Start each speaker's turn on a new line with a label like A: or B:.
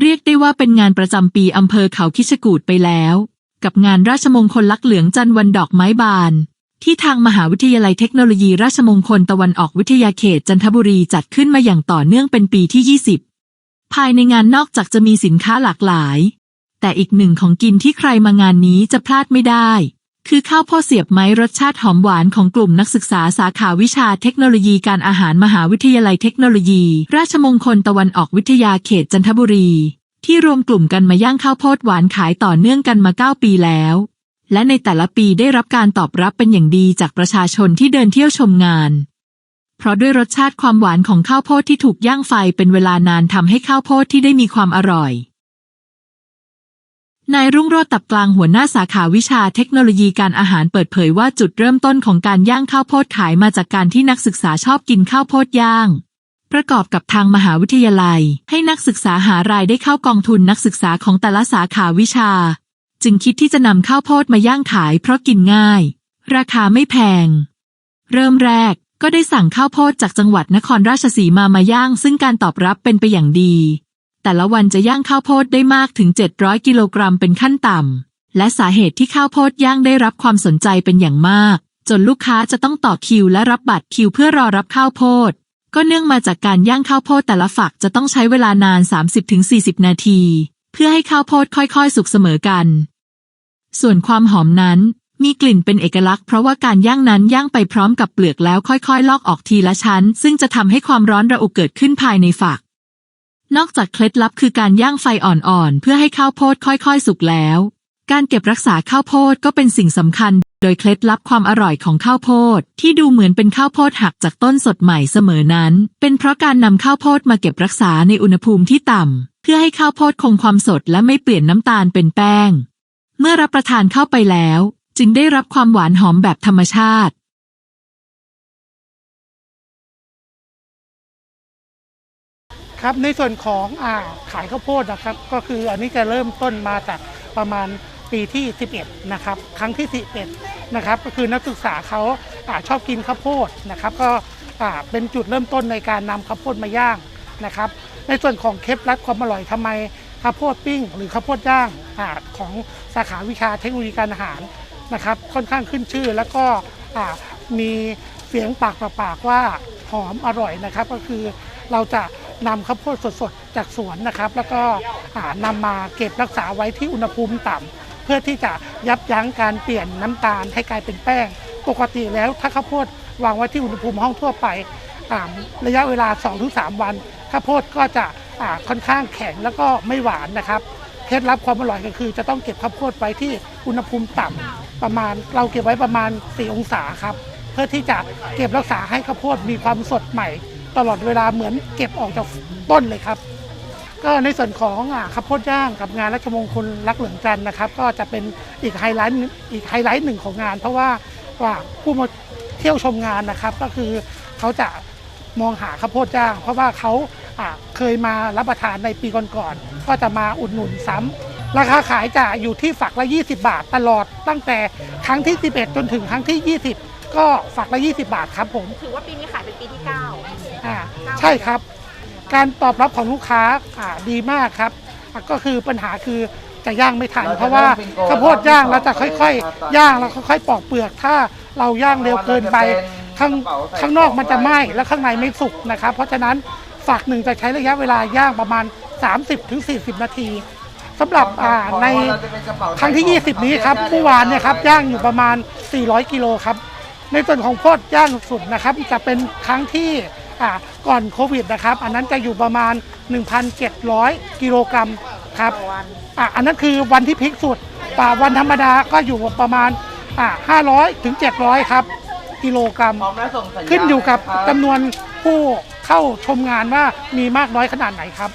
A: เรียกได้ว่าเป็นงานประจำปีอำเภอเขาคิชกูดไปแล้ว กับงานราชมงคลลักเหลืองจันทร์วันดอกไม้บาน ที่ทางมหาวิทยาลัยเทคโนโลยีราชมงคลตะวันออกวิทยาเขตจันทบุรีจัดขึ้นมาอย่างต่อเนื่องเป็นปีที่ 20 ภายในงานนอกจากจะมีสินค้าหลากหลาย แต่อีกหนึ่งของกินที่ใครมางานนี้จะพลาดไม่ได้ คือข้าวโพดเสียบไม้รสชาติหอมหวานของกลุ่มนักศึกษาสาขาวิชาเทคโนโลยีการอาหารมหาวิทยาลัยเทคโนโลยี ราชมงคลตะวันออกวิทยาเขตจันทบุรี ที่รวมกลุ่มกันมาย่างข้าวโพดหวานขายต่อเนื่องกันมา 9 ปีแล้ว และในแต่ละปีได้รับการตอบรับเป็นอย่างดีจากประชาชนที่เดินเที่ยวชมงาน เพราะด้วยรสชาติความหวานของข้าวโพดที่ถูกย่างไฟเป็นเวลานานทำให้ข้าวโพดที่ได้มีความอร่อย นายรุ่งโรจน์ตับกลางหัวหน้าสาขาวิชาเทคโนโลยีการอาหารเปิดเผยว่าจุดเริ่มต้นของการย่างข้าวโพดขายมาจากการที่นักศึกษาชอบกินข้าวโพดย่าง ประกอบกับทางมหาวิทยาลัย ให้นักศึกษาหารายได้เข้ากองทุนนักศึกษาของแต่ละสาขาวิชา จึงคิดที่จะนำข้าวโพดมาย่างขายเพราะกินง่าย ราคาไม่แพง เริ่มแรกก็ได้สั่งข้าวโพดจากจังหวัดนครราชสีมามาย่าง ซึ่งการตอบรับเป็นไปอย่างดี แต่ละวันจะย่างข้าวโพดได้มากถึง 700 กิโลกรัมเป็นขั้นต่ำ และสาเหตุที่ข้าวโพดย่างได้รับความสนใจเป็นอย่างมาก จนลูกค้าจะต้องต่อคิวและรับบัตรคิวเพื่อรอรับข้าวโพด ก็เนื่องมาจากการย่างข้าวโพดแต่ละฝักจะต้องใช้เวลานาน 30-40 นาที เพื่อให้ข้าวโพดค่อยๆ สุกเสมอกัน ส่วนความหอมนั้นมีกลิ่นเป็นเอกลักษณ์เพราะว่าการย่างนั้นย่างไปพร้อมกับเปลือกแล้วค่อยๆ ลอกออกทีละชั้น ซึ่งจะทำให้ความร้อนระอุเกิดขึ้นภายในฝัก นอกจากเคล็ดลับคือการย่างไฟอ่อนๆ เพื่อให้ข้าวโพดค่อยๆ สุกแล้ว การเก็บรักษาข้าวโพดก็เป็นสิ่งสำคัญ โดยเคล็ดลับความอร่อยของข้าวโพด ที่ดูเหมือนเป็นข้าวโพดหักจากต้นสดใหม่เสมอนั้น เป็นเพราะการนำข้าวโพดมาเก็บรักษาในอุณหภูมิที่ต่ำเพื่อให้ข้าวโพดคงความสดและไม่เปลี่ยนน้ำตาลเป็นแป้ง เมื่อรับประทานเข้าไปแล้ว จึงได้รับความหวานหอมแบบธรรมชาติ
B: ครับในส่วนของอ่าขายข้าวโพดนะครับ ก็คืออันนี้จะเริ่มต้นมาจากประมาณปีที่ 11 นะครับ ครั้งที่ 11 นะครับก็คือนักศึกษาเขาอาชอบกินข้าวโพดนะครับ ก็อ่าเป็นจุดเริ่มต้นในการนำข้าวโพดมาย่างนะครับ ในส่วนของเคล็ดลับความอร่อยทำไมข้าวโพดปิ้ง หรือข้าวโพดย่างอาของสาขาวิชาเทคโนโลยีการอาหารนะครับ ค่อนข้างขึ้นชื่อแล้วก็อ่ามีเสียงปากต่อปากว่าหอมอร่อยนะครับ ก็คือเราจะ นำข้าวโพดสดๆ จากสวนนะครับ แล้วก็นำมาเก็บรักษาไว้ที่อุณหภูมิต่ำเพื่อที่จะยับยั้งการเปลี่ยนน้ำตาลให้กลายเป็นแป้ง ปกติแล้วถ้าข้าวโพดวางไว้ที่อุณหภูมิห้องทั่วไป ระยะเวลา 2-3 วัน ข้าวโพดก็จะค่อนข้างแข็งแล้วก็ไม่หวานนะครับเคล็ดลับความอร่อยก็คือ จะต้องเก็บข้าวโพดไว้ที่อุณหภูมิต่ำประมาณ เราเก็บไว้ประมาณ 4 องศาครับ เพื่อที่จะเก็บรักษาให้ข้าวโพดมีความสดใหม่ ตลอดเวลาเหมือนเก็บออกจากต้นเลยครับ ก็ในส่วนของอข้าวโพดย่างกับงานรัชมงคลรักเหลืองจันนะครับ ก็จะเป็นอีกไฮไลท์หนึ่งอีกไฮไลท์หนึ่งของงาน เพราะว่าว่าผู้มาเที่ยวชมงานนะครับ ก็คือเขาจะมองหาข้าวโพดย่าง เพราะว่าเขาเคยมารับประทานในปีก่อนๆก็จะมาอุดหนุนซ้ำราคาขายจะอยู่ที่ฝักละ 20 บาทตลอดตั้งแต่ครั้งที่ 11 จนถึงครั้งที่ 20 ก็ฝักละ 20 บาทครับผม
C: ถือว่าปีนี้ขายเป็นปีที่ 9
B: อ่าใช่ครับ การตอบรับของลูกค้าอ่าดีมากครับอะก็คือปัญหาคือจะย่างไม่ทัน เพราะว่าข้าวโพดย่างเราจะค่อยๆ ย่างแล้วค่อยๆปอกเปลือก ถ้าเราย่างเร็วเกินไปข้างข้างนอกมันจะไหม้และข้างในไม่สุกนะครับ เพราะฉะนั้นฝักหนึ่งจะใช้ระยะเวลาย่างประมาณ 30-40 นาทีสำหรับอ่าในครั้งที่ 20 นี้ครับเมื่อวานเนี่ยครับย่างอยู่ประมาณ 400 กิโลครับ ในส่วนของโพดย่างสุดนะครับ จะเป็นครั้งที่ อ่าก่อนโควิดนะครับ อันนั้นจะอยู่ประมาณ 1,700 กิโลกรัมครับ
C: ต่อวัน
B: อะอันนั้นคือวันที่พีคสุดป่าวันธรรมดาก็อยู่ประมาณอ่า500 ถึง 700 ครับ กิโลกรัม ขึ้นอยู่กับจำนวนผู้เข้าชมงานว่ามีมากน้อยขนาดไหนครับ